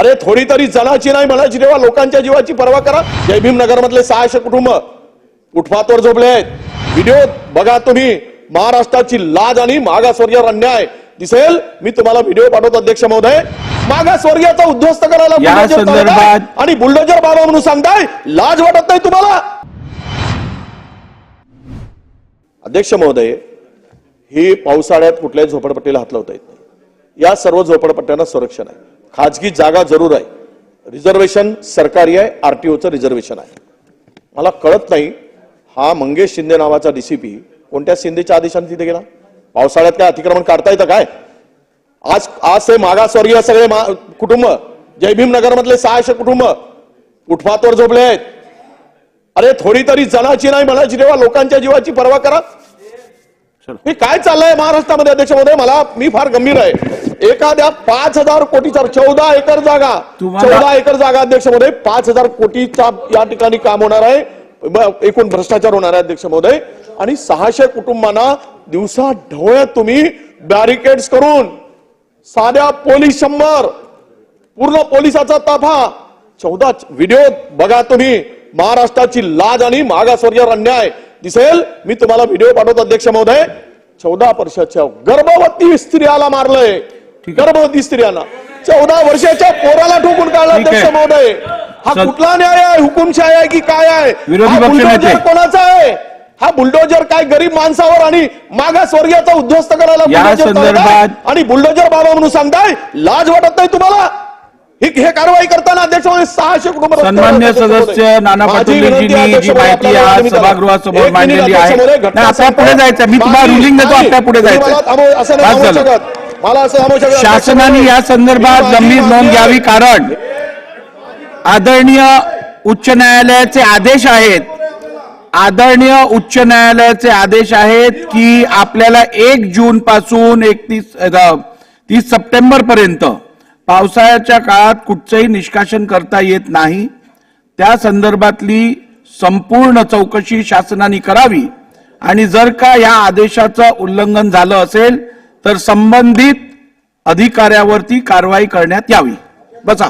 अरे थोडी तरी जनाची नाही मनाची देवा लोकांच्या जीवाची पर्वा करा. जय भीम नगर मधले सहाशे कुटुंब फुटपाथवर झोपले आहेत. व्हिडिओ बघा तुम्ही. महाराष्ट्राची लाज आणि मागासवर्गीय अन्याय. दिसेल? मी तुम्हाला व्हिडिओ पाठवतो अध्यक्ष महोदय. मागासवर्गीयाचा उद्ध्वस्त करायला संदर्भात- आणि बुलडोजर बाबा म्हणून सांगताय. लाज वाटत नाही तुम्हाला? अध्यक्ष महोदय ही पावसाळ्यात कुठल्याही झोपडपट्टीला हात लावता येत नाही. या सर्व झोपडपट्ट्यांना संरक्षण आहे. खाजगी जागा जरूर आहे. रिझर्वेशन सरकारी आहे आरटीओचं रिझर्वेशन आहे. मला कळत नाही हा मंगेश शिंदे नावाचा डीसीपी कोणत्या शिंदेच्या आदेशाने तिथे गेला? पावसाळ्यात काय अतिक्रमण काढता येतं काय? आज आज ते मागासवर्गीय सगळे मा- कुटुंब जय भीम नगर मधले सहाशे कुटुंब फुटपाथवर झोपले आहेत. अरे थोडी तरी जनाची नाही मनाची देवा लोकांच्या जीवाची पर्वा करा. हे काय चाललंय महाराष्ट्रामध्ये अध्यक्ष महोदय मला मी फार गंभीर आहे. एखाद्या पाच हजार कोटीचा चौदा एकर जागा चौदा एकर जागा अध्यक्ष महोदय पाच हजार कोटीचा या ठिकाणी काम होणार आहे. एकूण भ्रष्टाचार होणार आहे अध्यक्ष महोदय आणि सहाशे कुटुंबांना दिवसा ढवळ्यात तुम्ही बॅरिकेड्स करून साध्या पोलीस शंभर पूर्ण पोलिसाचा ताफा चौदा व्हिडिओ बघा तुम्ही. महाराष्ट्राची लाज आणि मागासवर्गीय अन्याय दिसेल. मी तुम्हाला व्हिडिओ पाठवतो अध्यक्ष महोदय चौदा वर्षाच्या गर्भवती स्त्रियाला मारलंय. गर्भवती स्त्रियांना. चौदा वर्षाच्या पोराला ठोकून काढला. अध्यक्ष महोदय. हा कुठला न्याय आहे? हुकुमशाही आहे की काय आहे? हा नेते. कोणाचा आहे? हा बुलडोजर काय गरीब माणसावर आणि मागासवर्गीयाचा उद्ध्वस्त करायला आणि बुलडोजर बाबा म्हणून सांगताय लाज वाटत नाही तुम्हाला? ही हे कारवाई करताना अध्यक्ष सहाशे कुटुंब सन्मान्य सदस्य नाना पाटोलेजींनी जी माहिती आज सभागृहासमोर मांडलेली आहे. आपल्या पुढे जायचं. मी तुम्हाला रुलिंग देतो आपल्या पुढे जायचं. असं नाही मला असं शासनाने या संदर्भात गंभीर नोंद. घ्यावी कारण आदरणीय उच्च न्यायालयाचे आदेश आहेत. आदरणीय उच्च न्यायालयाचे आदेश आहेत की आपल्याला एक जून पासून एकतीस तीस सप्टेंबर पर्यंत पावसाळ्याच्या काळात कुठचंही निष्कासन करता येत नाही. त्या संदर्भातली संपूर्ण चौकशी शासनाने करावी. आणि जर का या आदेशाचं उल्लंघन झालं असेल तर संबंधित अधिकाऱ्यावरती कारवाई करण्यात यावी. बसा.